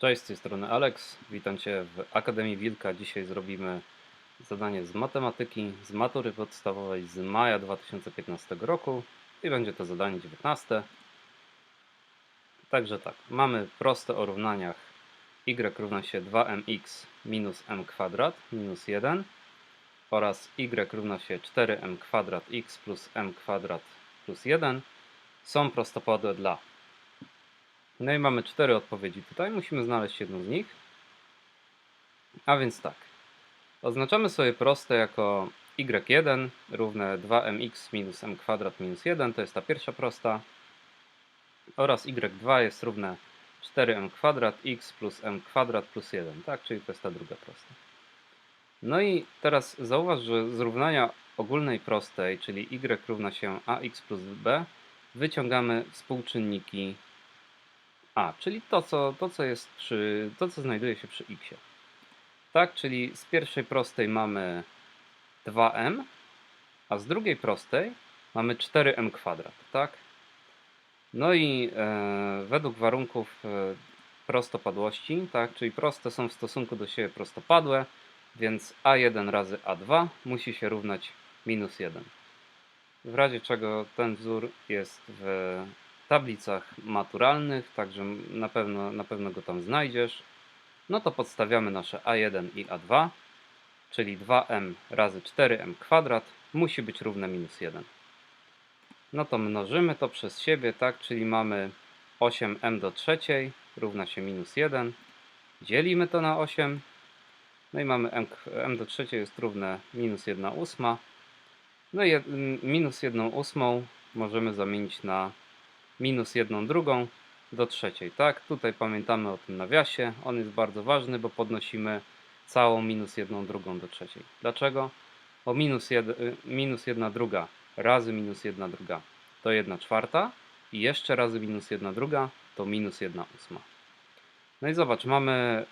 Cześć, z tej strony Alex. Witam Cię w Akademii Wilka. Dzisiaj zrobimy zadanie z matematyki, z matury podstawowej z maja 2015 roku i będzie to zadanie 19. Także tak, mamy proste o równaniach y równa się 2mx minus m kwadrat minus 1 oraz y równa się 4m kwadrat x plus m kwadrat plus 1 są prostopadłe dla no i mamy cztery odpowiedzi tutaj. Musimy znaleźć jedną z nich. A więc tak. Oznaczamy sobie proste jako y1 równe 2mx minus m kwadrat minus 1. To jest ta pierwsza prosta. Oraz y2 jest równe 4m kwadrat x plus m kwadrat plus 1. Tak, czyli to jest ta druga prosta. No i teraz zauważ, że z równania ogólnej prostej, czyli y równa się ax plus b, wyciągamy współczynniki a, czyli to co, to, co jest przy, to, co znajduje się przy x. Tak, czyli z pierwszej prostej mamy 2m, a z drugiej prostej mamy 4m kwadrat, tak? No i e, według warunków e, prostopadłości, tak, czyli proste są w stosunku do siebie prostopadłe, więc a1 razy a2 musi się równać minus 1. W razie czego ten wzór jest w tablicach maturalnych, także na pewno, na pewno go tam znajdziesz. No to podstawiamy nasze A1 i A2, czyli 2m razy 4m kwadrat musi być równe minus 1. No to mnożymy to przez siebie, tak, czyli mamy 8m do trzeciej równa się minus 1. Dzielimy to na 8. No i mamy m, m do trzeciej jest równe minus 1 ósma. No i minus 1 ósmą możemy zamienić na minus jedną drugą do trzeciej. Tak, tutaj pamiętamy o tym nawiasie. On jest bardzo ważny, bo podnosimy całą minus jedną drugą do trzeciej. Dlaczego? Bo minus, jed, minus jedna druga razy minus jedna druga to jedna czwarta i jeszcze razy minus jedna druga to minus jedna ósma. No i zobacz, mamy,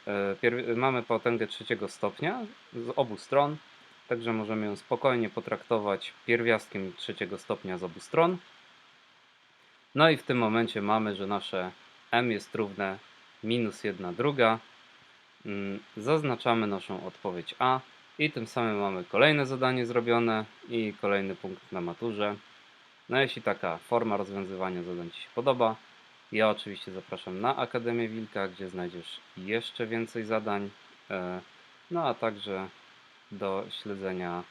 e, mamy potęgę trzeciego stopnia z obu stron, także możemy ją spokojnie potraktować pierwiastkiem trzeciego stopnia z obu stron. No i w tym momencie mamy, że nasze m jest równe minus 1 druga. Mm, zaznaczamy naszą odpowiedź A i tym samym mamy kolejne zadanie zrobione i kolejny punkt na maturze. No jeśli taka forma rozwiązywania zadań Ci się podoba, ja oczywiście zapraszam na Akademię Wilka, gdzie znajdziesz jeszcze więcej zadań, e, no a także do śledzenia,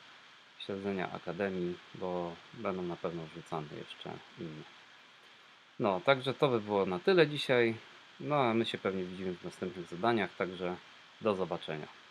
śledzenia Akademii, bo będą na pewno wrzucane jeszcze inne. No, także to by było na tyle dzisiaj. No, a my się pewnie widzimy w następnych zadaniach, także do zobaczenia.